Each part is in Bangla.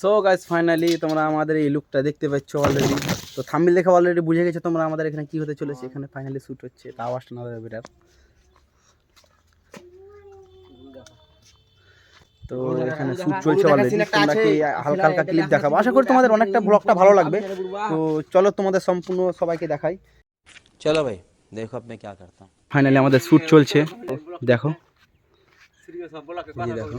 সো গাইজ ফাইনালি তোমরা আমাদের এই লুকটা দেখতে পাচ্ছ অলরেডি তো থাম্বিল দেখে অলরেডি বুঝে গেছো তোমরা আমাদের এখানে কি হতে চলেছে। এখানে ফাইনালি শ্যুট হচ্ছে। তা আওয়াজটা না দেবে এটার তো এখানে শ্যুট চলছে অলরেডি তোমরা হালকা হালকা ক্লিপ দেখাবো? আশা করি তোমাদের অনেকটা ব্লগটা ভালো লাগবে। তো চলো তোমাদের সম্পূর্ণ সবাইকে দেখাই। চলো ভাই দেখো আপনি কি করতাম ফাইনালি আমাদের শ্যুট চলছে। দেখো। দেখো।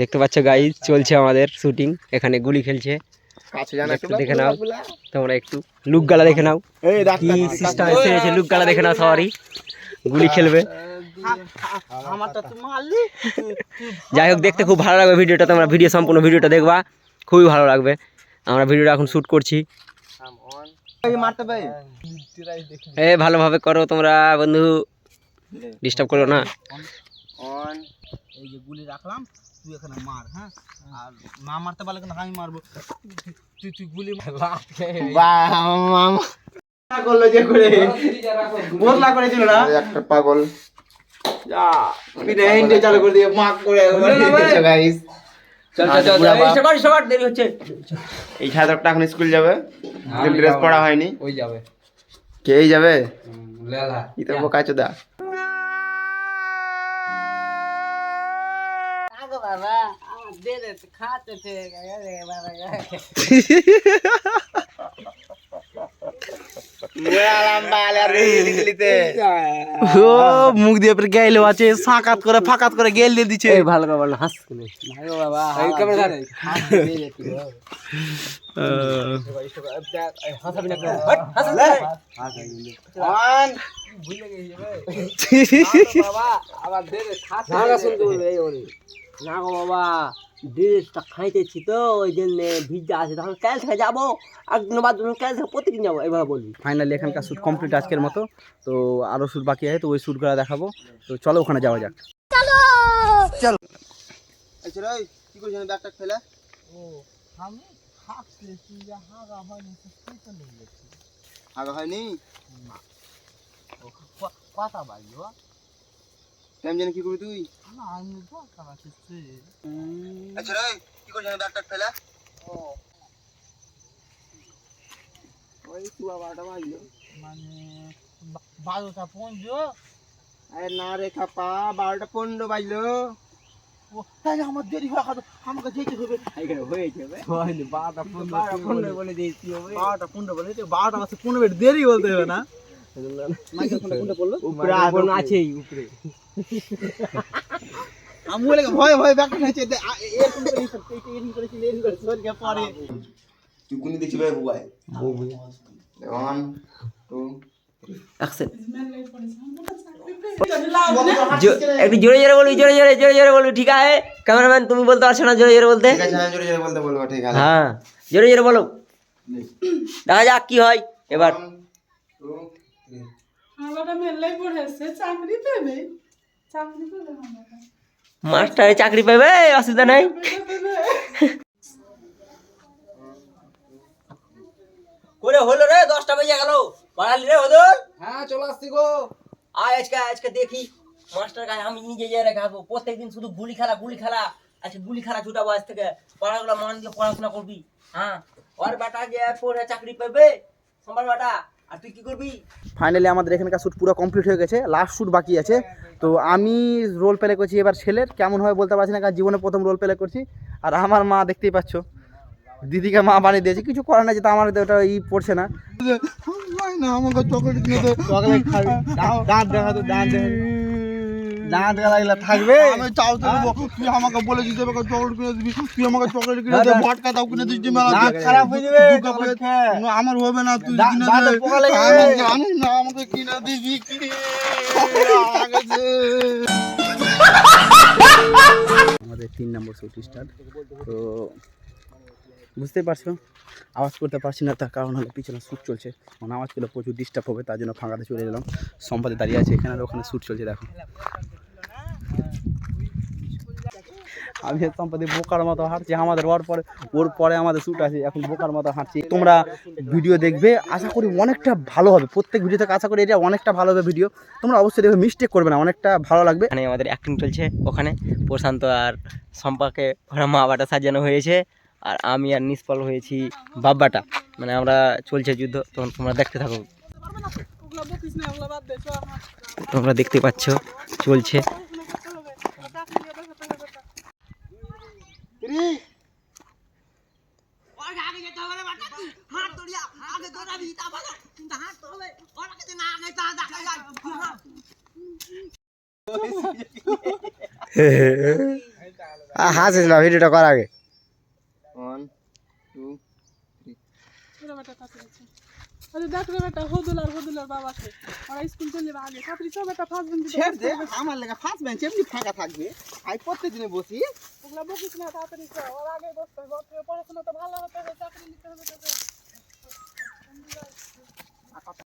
দেখতে পাচ্ছ গাইজ চলছে আমাদের শুটিং এখানে গুলি খেলছে। দেখে নাও। তোমরা একটু লুক গালা দেখে নাও। কি সিস্টেম এসে লুক গালা দেখে নাও সবারই। গুলি খেলবে। যাই হোক দেখতে খুব ভালো লাগবে ভিডিওটা। তোমরা ভিডিও সম্পূর্ণ ভিডিওটা দেখবা। খুবই ভালো লাগবে। আমরা ভিডিওটা এখন শ্যুট করছি। এ ভালোভাবে করো তোমরা বন্ধু। ডিস্টার্ব করো না। অন এই যে গুলি রাখলাম তুই এখানে মার হ্যাঁ? আর না মারতে পারলে কিন্তু আমি মারবো। তুই তুই গুলি করল যে করে বদলা করেছিল না? একটা পাগল। যা পিঠে চালু করে দিয়ে মাক করে গাইস চল চল চল এই সবার সবার দেরি হচ্ছে। এই ছাত্রটা এখন স্কুল যাবে। ড্রেস পড়া হয়নি। ওই যাবে। কেই যাবে? লেলা। ই বোকা চোদা ও মুখ দিয়ে পরে গেল আছে সাকাত করে ফাকাত করে গেল দিয়ে দিচ্ছে এই ভালো করে বল না হাস করে বাবা এই ক্যামেরা ধর হাসাবি না কেন? হট, হাসাবি না। ঝাড়া শুনতে বলবে, এই ওরে। না গো বাবা ড্রেসটা খাইতেছি তো ওই জন্য ভিজা আছে। তখন কাল থেকে যাব। বাদ দিন কাল থেকে প্রতিদিন যাব এইভাবে বলবি ফাইনালি এখানকার শ্যুট কমপ্লিট আজকের মতো। তো আরও শ্যুট বাকি আছে তো ওই শ্যুটগুলো দেখাবো। তো চলো ওখানে যাওয়া যাক। চলো! চলো। আচ্ছা কি করছেন ব্যাগটা ফেলে? আগা হয়নি টাইম জানি কি করবি তুই? আচ্ছা রে কি করছেন ব্যাগটা ফেলে। ওই তু বাবাটা বাজলো। মানে বারোটা পনেরো? আরে না রে খাপা বারোটা পনেরো বাজলো। তাহলে আমার দেরি আমাকে যেতে হবে। হয়েছে বারোটা পনেরো বলে? দিয়েছি বারোটা পনেরো বলে বারোটা মাসে পনেরো মিনিট দেরি বলতে হবে না। উপরে আছেই উপরে। আমি বলে ভয় ভয় হয়েছে এরকম করে এরকম করেছিল এরকম করে তুই কোনি দেখছি ভাই বুবাই ওয়ান টু অ্যাকশন একটু জোরে জোরে বলবি জোরে জোরে জোরে জোরে বলবি ঠিক আছে? ক্যামেরাম্যান তুমি বলতে পারছ না জোরে জোরে বলতে? ঠিক আছে আমি জোরে জোরে বলতে বলব ঠিক আছে। হ্যাঁ জোরে জোরে বলো। দেখা যাক কি হয় এবার। আমারটা মেলাই পড়েছে চাকরি পেবে। মাস্টারে চাকরি পাবে? অসুবিধা নাই। করে হলো রে দশটা বেজে গেল। পড়ালি রে ওদের হ্যাঁ চলে আসছি গো। আয় আজকে আজকে দেখি। মাস্টার কাছে আমি নিজে যেয়ে রেখে আসব। প্রত্যেকদিন শুধু গুলি খেলা গুলি খেলা। আজকে গুলি খেলা ছুটাবো আজ থেকে। পড়াগুলো মন দিয়ে পড়াশোনা করবি। হ্যাঁ। ওর বেটা যে পড়ে চাকরি পাবে। সম্বার বেটা। আর তুই কি করবি? ফাইনালি আমাদের এখানকার শ্যুট পুরো কমপ্লিট হয়ে গেছে লাস্ট শ্যুট বাকি আছে। তো আমি রোল প্লে করছি এবার ছেলের কেমন হয় বলতে পারছি না কারণ জীবনে প্রথম রোল প্লে করছি। আর আমার মা দেখতেই পাচ্ছ দিদিকে মা বানিয়ে দিয়েছে কিছু করার না যেটা আমার ওটা ই পড়ছে না। না আমাকে চকলেট দিয়ে চকলেট খাবি। দাঁত দেখা তো দাঁত দেখা দাঁত লাগলে থাকবে। আমি চাও তো দেবো তুই আমাকে বলে দিতে আমাকে চকলেট কিনে দিবি? তুই আমাকে চকলেট কিনে দে ভটকা দাও কিনে দিচ্ছি মেলা দাঁত খারাপ হয়ে যাবে আমার হবে না তুই কিনে দে। পোকা লেগে যাবে। আমি না আমাকে কিনে দিবি আমাদের তিন নম্বর শ্যুট স্টার্ট তো বুঝতেই পারছ আওয়াজ করতে পারছি না তার কারণ হলো পিছনে শ্যুট চলছে। মানে আওয়াজ করলে প্রচুর ডিস্টার্ব হবে তার জন্য ফাঁকাতে চলে গেলাম সম্পাদে দাঁড়িয়ে আছে এখানে ওখানে শ্যুট চলছে দেখো। আমি সম্পাদে বোকার মতো হাঁটছি, আমাদের ওর পরে ওর পরে আমাদের শ্যুট আছে, এখন বোকার মতো হাঁটছি। তোমরা ভিডিও দেখবে, আশা করি অনেকটা ভালো হবে। প্রত্যেক ভিডিও থেকে আশা করি এটা অনেকটা ভালো হবে ভিডিও তোমরা অবশ্যই দেখবে মিস্টেক করবে না, অনেকটা ভালো লাগবে। এখানে আমাদের অ্যাক্টিং চলছে, ওখানে প্রশান্ত আর সম্পাকে ওরা মা বাটা সাজানো হয়েছে, আর আমি আর নিষ্ফল হয়েছি বাব্বাটা। মানে আমরা চলছে যুদ্ধ, তখন তোমরা দেখতে থাকো। তোমরা দেখতে পাচ্ছ, চলছে। হাসিস না ভিডিওটা কর আগে ওরা বেটা তাড়াতাড়ি চ। আরে দেখ বেটা হদুল আর হদুলার বাবাকে ওরা স্কুল চলে আগে। তাড়াতাড়ি সব একটা ফার্স্ট বেঞ্চ ছেড় দে আমার লেগে ফার্স্ট বেঞ্চ এমনি ফাঁকা থাকবে। আমি প্রত্যেকদিনে বসি। ওগুলা বসিস না তাড়াতাড়ি চ ওর আগে বসতে হবে ওর পড়াশোনা তো ভালো হতে হবে চাকরি নিতে হবে তোকে